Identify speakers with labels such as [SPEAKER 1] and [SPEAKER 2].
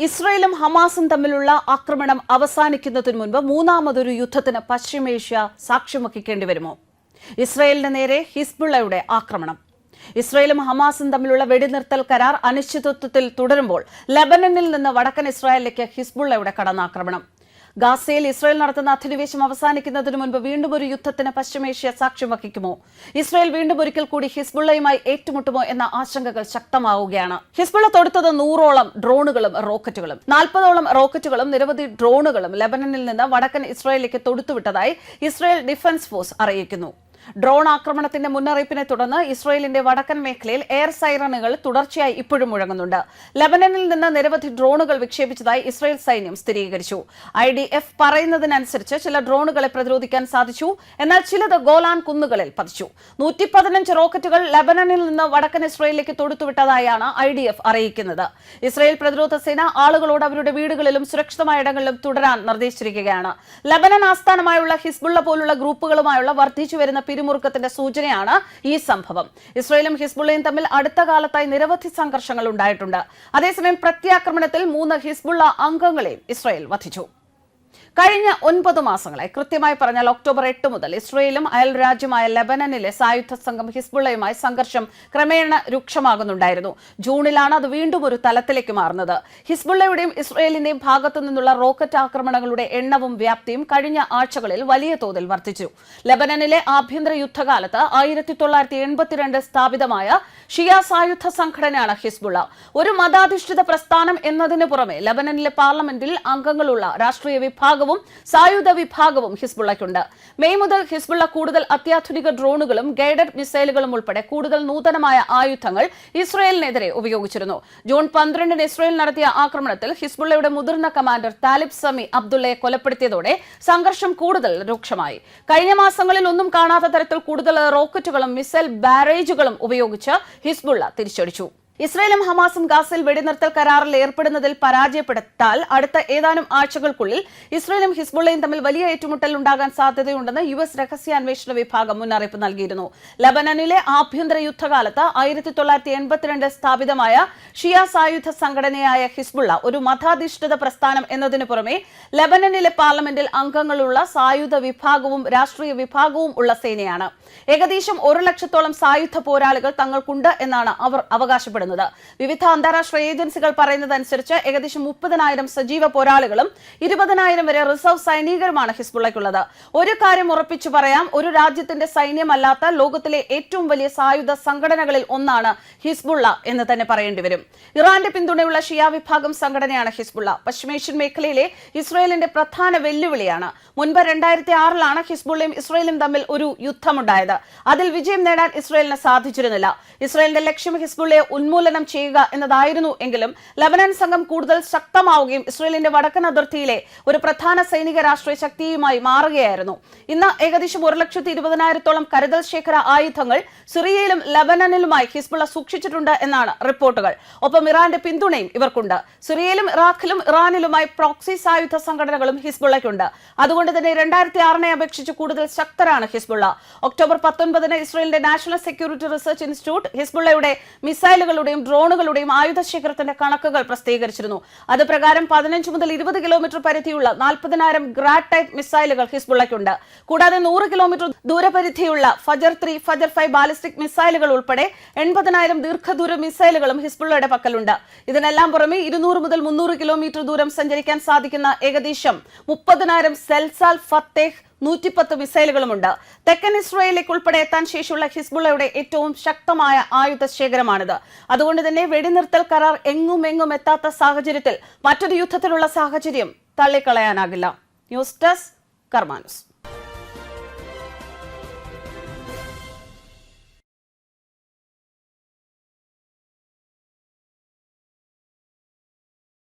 [SPEAKER 1] ഇസ്രയേലും ഹമാസും തമ്മിലുള്ള ആക്രമണം അവസാനിക്കുന്നതിന് മുൻപ് മൂന്നാമതൊരു യുദ്ധത്തിന് പശ്ചിമേഷ്യ സാക്ഷ്യം വഹിക്കേണ്ടി വരുമോ? ഇസ്രയേലിന് നേരെ ഹിസ്ബുള്ളയുടെ ആക്രമണം. ഇസ്രയേലും ഹമാസും തമ്മിലുള്ള വെടിനിർത്തൽ കരാർ അനിശ്ചിതത്വത്തിൽ തുടരുമ്പോൾ ലബനനിൽ നിന്ന് വടക്കൻ ഇസ്രായേലിലേക്ക് ഹിസ്ബുള്ളയുടെ കടന്നാക്രമണം. ഗാസയിൽ ഇസ്രയേൽ നടത്തുന്ന അധിനിവേശം അവസാനിക്കുന്നതിന് മുൻപ് വീണ്ടും ഒരു യുദ്ധത്തിന് പശ്ചിമേഷ്യ സാക്ഷ്യം വഹിക്കുമോ? ഇസ്രയേൽ വീണ്ടും ഒരിക്കൽ കൂടി ഹിസ്ബുള്ളയുമായി ഏറ്റുമുട്ടുമോ എന്ന ആശങ്കകൾ ശക്തമാവുകയാണ്. ഹിസ്ബുള്ള തൊടുത്തത് നൂറോളം ഡ്രോണുകളും റോക്കറ്റുകളും. നാൽപ്പതോളം റോക്കറ്റുകളും നിരവധി ഡ്രോണുകളും ലെബനനിൽ നിന്ന് വടക്കൻ ഇസ്രയേലിലേക്ക് തൊടുത്തുവിട്ടതായി ഇസ്രയേൽ ഡിഫൻസ് ഫോഴ്സ് അറിയിക്കുന്നു. ഡ്രോൺ ആക്രമണത്തിന്റെ മുന്നറിയിപ്പിനെ തുടർന്ന് ഇസ്രയേലിന്റെ വടക്കൻ മേഖലയിൽ എയർ സൈറണുകൾ തുടർച്ചയായി ഇപ്പോഴും മുഴങ്ങുന്നുണ്ട്. ലബനനിൽ നിന്ന് നിരവധി ഡ്രോണുകൾ വിക്ഷേപിച്ചതായി ഇസ്രയേൽ സൈന്യം സ്ഥിരീകരിച്ചു. ഐ ഡി എഫ് പറയുന്നതിനനുസരിച്ച് ചില ഡ്രോണുകളെ പ്രതിരോധിക്കാൻ സാധിച്ചു. എന്നാൽ ചിലത് ഗോലാൻ കുന്നുകളിൽ പതിച്ചു. നൂറ്റി പതിനഞ്ച് റോക്കറ്റുകൾ ലബനനിൽ നിന്ന് വടക്കൻ ഇസ്രയേലിലേക്ക് തൊടുത്തുവിട്ടതായാണ് ഐ ഡി എഫ് അറിയിക്കുന്നത്. ഇസ്രയേൽ പ്രതിരോധ സേന ആളുകളോട് അവരുടെ വീടുകളിലും സുരക്ഷിതമായ ഇടങ്ങളിലും തുടരാൻ നിർദ്ദേശിച്ചിരിക്കുകയാണ്. ലബനൻ ആസ്ഥാനമായുള്ള ഹിസ്ബുള്ള പോലുള്ള ഗ്രൂപ്പുകളുമായുള്ള വർദ്ധിച്ചു വരുന്ന പിരിമുറുക്കത്തിന്റെ സൂചനയാണ് ഈ സംഭവം. ഇസ്രയേലും ഹിസ്ബുള്ളയും തമ്മിൽ അടുത്ത കാലത്തായി നിരവധി സംഘർഷങ്ങൾ ഉണ്ടായിട്ടുണ്ട്. അതേസമയം പ്രത്യാക്രമണത്തിൽ മൂന്ന് ഹിസ്ബുള്ള അംഗങ്ങളെയും ഇസ്രയേൽ വധിച്ചു. കഴിഞ്ഞ ഒൻപത് മാസങ്ങളെ കൃത്യമായി പറഞ്ഞാൽ ഒക്ടോബർ എട്ട് മുതൽ ഇസ്രയേലും അയൽ രാജ്യമായ ലെബനനിലെ സായുധ സംഘം ഹിസ്ബുള്ളയുമായി സംഘർഷം ക്രമേണ രൂക്ഷമാകുന്നുണ്ടായിരുന്നു. ജൂണിലാണ് അത് വീണ്ടും ഒരു തലത്തിലേക്ക് മാറുന്നത്. ഹിസ്ബുള്ളയുടെയും ഇസ്രയേലിന്റെയും ഭാഗത്തു നിന്നുള്ള റോക്കറ്റ് ആക്രമണങ്ങളുടെ എണ്ണവും വ്യാപ്തിയും കഴിഞ്ഞ ആഴ്ചകളിൽ വലിയ തോതിൽ വർദ്ധിച്ചു. ലെബനനിലെ ആഭ്യന്തര യുദ്ധകാലത്ത് ആയിരത്തി തൊള്ളായിരത്തി എൺപത്തിരണ്ട് സ്ഥാപിതമായ ഷിയ സായുധ സംഘടനയാണ് ഹിസ്ബുള്ള. ഒരു മതാധിഷ്ഠിത പ്രസ്ഥാനം എന്നതിന് പുറമെ ലെബനനിലെ പാർലമെന്റിൽ അംഗങ്ങളുള്ള രാഷ്ട്രീയ വിഭാഗവും സായുധ വിഭാഗവും ഹിസ്ബുള്ളയ്ക്കുണ്ട്. മെയ് മുതൽ ഹിസ്ബുള്ള കൂടുതൽ അത്യാധുനിക ഡ്രോണുകളും ഗൈഡഡ് മിസൈലുകളും ഉൾപ്പെടെ കൂടുതൽ നൂതനമായ ആയുധങ്ങൾ ഇസ്രയേലിനെതിരെ ഉപയോഗിച്ചിരുന്നു. ജൂൺ പന്ത്രണ്ടിന് ഇസ്രയേൽ നടത്തിയ ആക്രമണത്തിൽ ഹിസ്ബുള്ളയുടെ മുതിർന്ന കമാൻഡർ താലിബ് സമി അബ്ദുള്ളയെ കൊലപ്പെടുത്തിയതോടെ സംഘർഷം കൂടുതൽ രൂക്ഷമായി. കഴിഞ്ഞ മാസങ്ങളിൽ ഒന്നും കാണാത്ത തരത്തിൽ കൂടുതൽ റോക്കറ്റുകളും മിസൈൽ ബാരേജുകളും ഉപയോഗിച്ച് ഹിസ്ബുള്ള തിരിച്ചടിച്ചു. ഇസ്രയേലും ഹമാസും ഗാസയിൽ വെടിനിർത്തൽ കരാറിൽ ഏർപ്പെടുന്നതിൽ പരാജയപ്പെടുത്താൽ അടുത്ത ഏതാനും ആഴ്ചകൾക്കുള്ളിൽ ഇസ്രയേലും ഹിസ്ബുള്ളയും തമ്മിൽ വലിയ ഏറ്റുമുട്ടൽ ഉണ്ടാകാൻ സാധ്യതയുണ്ടെന്ന് യു എസ് രഹസ്യാന്വേഷണ വിഭാഗം മുന്നറിയിപ്പ് നൽകിയിരുന്നു. ലബനനിലെ ആഭ്യന്തര യുദ്ധകാലത്ത് ആയിരത്തി തൊള്ളായിരത്തി എൺപത്തിരണ്ട് സ്ഥാപിതമായ ഷിയ സായുധ സംഘടനയായ ഹിസ്ബുള്ള ഒരു മതാധിഷ്ഠിത പ്രസ്ഥാനം എന്നതിനു പുറമെ ലബനനിലെ പാർലമെന്റിൽ അംഗങ്ങളുള്ള സായുധ വിഭാഗവും രാഷ്ട്രീയ വിഭാഗവും ഉള്ള സേനയാണ്. ഏകദേശം ഒരു ലക്ഷത്തോളം സായുധ പോരാളികൾ തങ്ങൾക്കുണ്ട് എന്നാണ് അവർ അവകാശപ്പെടുന്നത്. വിവിധ അന്താരാഷ്ട്ര ഏജൻസികൾ പറയുന്നതനുസരിച്ച് ഏകദേശം മുപ്പതിനായിരം സജീവ പോരാളികളും ഇരുപതിനായിരം വരെ റിസർവ് സൈനികരുമാണ് ഹിസ്ബുള്ളയ്ക്കുള്ളത്. ഒരു കാര്യം ഉറപ്പിച്ചു പറയാം ഒരു രാജ്യത്തിന്റെ സൈന്യമല്ലാത്ത ലോകത്തിലെ ഏറ്റവും വലിയ സായുധ സംഘടനകളിൽ ഒന്നാണ് ഹിസ്ബുള്ള എന്ന് തന്നെ പറയേണ്ടി വരും. ഇറാന്റെ പിന്തുണയുള്ള ഷിയ വിഭാഗം സംഘടനയാണ് ഹിസ്ബുള്ള. പശ്ചിമേഷ്യൻ മേഖലയിലെ ഇസ്രയേലിന്റെ പ്രധാന വെല്ലുവിളിയാണ്. മുൻപ് രണ്ടായിരത്തി ആറിലാണ് ഹിസ്ബുള്ളയും ഇസ്രയേലും തമ്മിൽ ഒരു യുദ്ധമുണ്ടായത്. അതിൽ വിജയം നേടാൻ ഇസ്രയേലിന് സാധിച്ചിരുന്നില്ല. ഇസ്രയേലിന്റെ ലക്ഷ്യം ഹിസ്ബുള്ളയെ ഉന്മൂലനം ചെയ്യുക എന്നതായിരുന്നു എങ്കിലും ലബനൻ സംഘം കൂടുതൽ ശക്തമാവുകയും ഇസ്രയേലിന്റെ വടക്കൻ അതിർത്തിയിലെ ഒരു പ്രധാന സൈനിക രാഷ്ട്രീയ ശക്തിയുമായി മാറുകയായിരുന്നു. ഇന്ന് ഏകദേശം ഒരു ലക്ഷത്തി ഇരുപതിനായിരത്തോളം കരുതൽ ശേഖര ആയുധങ്ങൾ സിറിയയിലും ലബനനിലുമായി ഹിസ്ബുള്ള സൂക്ഷിച്ചിട്ടുണ്ട് എന്നാണ് റിപ്പോർട്ടുകൾ. ഒപ്പം ഇറാന്റെ പിന്തുണയും ഇവർക്കുണ്ട്. സിറിയയിലും ഇറാഖിലും ഇറാനിലുമായി പ്രോക്സി സായുധ സംഘടനകളും ഹിസ്ബുള്ളയ്ക്കുണ്ട്. അതുകൊണ്ട് തന്നെ രണ്ടായിരത്തി ആറിനെ അപേക്ഷിച്ച് കൂടുതൽ ശക്തരാണ് ഹിസ്ബുള്ള. ഒക്ടോബർ പത്തൊൻപതിന് ഇസ്രയേലിന്റെ നാഷണൽ സെക്യൂരിറ്റി റിസർച്ച് ഇൻസ്റ്റിറ്റ്യൂട്ട് ഹിസ്ബുള്ളയുടെ മിസൈലുകളുടെയും ഡ്രോണുകളുടെയും ആയുധ ശേഖരത്തിന്റെ കണക്കുകൾ പ്രസിദ്ധീകരിച്ചിരുന്നു. അത് പ്രകാരം പതിനഞ്ച് മുതൽ ഇരുപത് കിലോമീറ്റർ പരിധിയുള്ള നാൽപ്പതിനായിരം ഗ്രാഡ് ടൈപ്പ് മിസൈലുകൾ ഹിസ്ബുള്ളയ്ക്കുണ്ട്. കൂടാതെ നൂറ് കിലോമീറ്റർ ദൂരപരിധിയുള്ള ഫജർ ത്രീ ഫജർ ഫൈവ് ബാലിസ്റ്റിക് മിസൈലുകൾ ഉൾപ്പെടെ എൺപതിനായിരം ദീർഘദൂര മിസൈലുകളും ഹിസ്ബുള്ളയുടെ പക്കലുണ്ട്. ഇതിനെല്ലാം പുറമെ ഇരുന്നൂറ് മുതൽ മുന്നൂറ് കിലോമീറ്റർ ദൂരം സഞ്ചരിക്കാൻ സാധിക്കുന്ന ഏകദേശം മുപ്പതിനായിരം സെൽസാൽ ഫത്തേഹ് നൂറ്റിപ്പത്ത് മിസൈലുകളുമുണ്ട്. തെക്കൻ ഇസ്രയേലിലേക്ക് ഉൾപ്പെടെ എത്താൻ ശേഷിയുള്ള ഹിസ്ബുള്ളയുടെ ഏറ്റവും ശക്തമായ ആയുധ ശേഖരമാണിത്. അതുകൊണ്ട് തന്നെ വെടിനിർത്തൽ കരാർ എങ്ങും എങ്ങും എത്താത്ത സാഹചര്യത്തിൽ മറ്റൊരു യുദ്ധത്തിലുള്ള സാഹചര്യം തള്ളിക്കളയാനാകില്ല. News desk കർമാനുസ്.